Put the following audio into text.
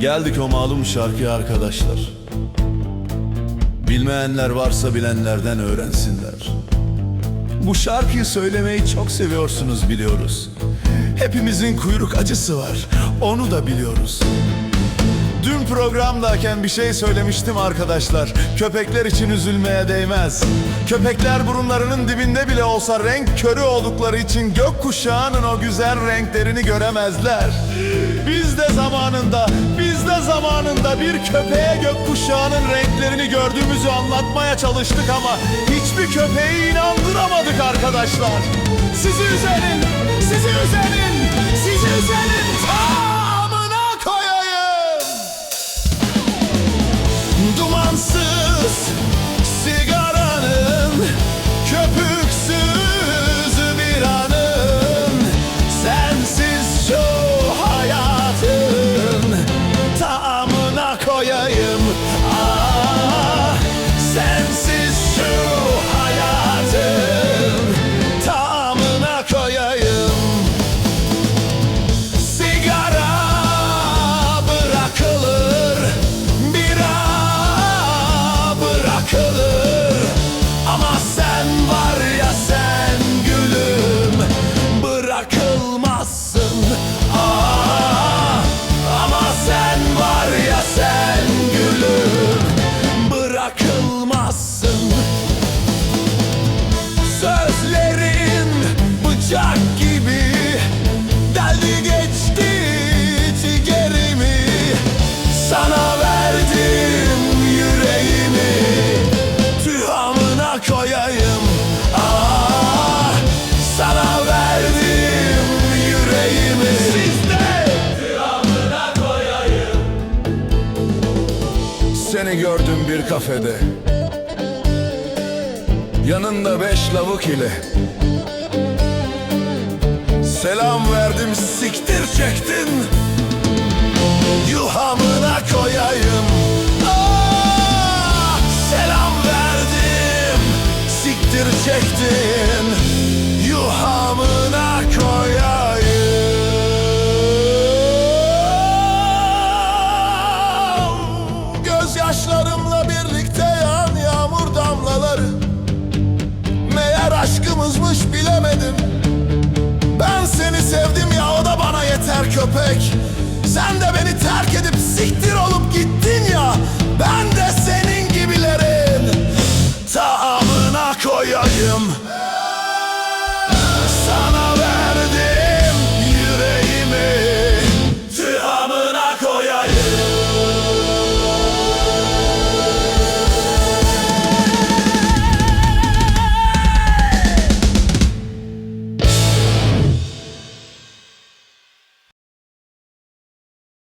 Geldik o malum şarkıya arkadaşlar. Bilmeyenler varsa bilenlerden öğrensinler. Bu şarkıyı söylemeyi çok seviyorsunuz biliyoruz. Hepimizin kuyruk acısı var. Onu da biliyoruz. Dün programdayken bir şey söylemiştim arkadaşlar. Köpekler için üzülmeye değmez. Köpekler burunlarının dibinde bile olsa renk körü oldukları için gökkuşağının o güzel renklerini göremezler. Biz de zamanında, biz de zamanında bir köpeğe gökkuşağının renklerini gördüğümüzü anlatmaya çalıştık ama hiçbir köpeği inandıramadık arkadaşlar. Sizi üzerin, sizi üzerin, sizi üzerin tühamına koyayım. Ah sana verdim yüreğimi. Sizde tühamına koyayım. Seni gördüm bir kafede. Yanında beş lavuk ile. Selam verdim siktir çektin çektin Yuhamına koyayım. Gözyaşlarımla birlikte yağan yağmur damlaları. Meğer aşkımızmış bilemedim. Ben seni sevdim ya o da bana yeter köpek them.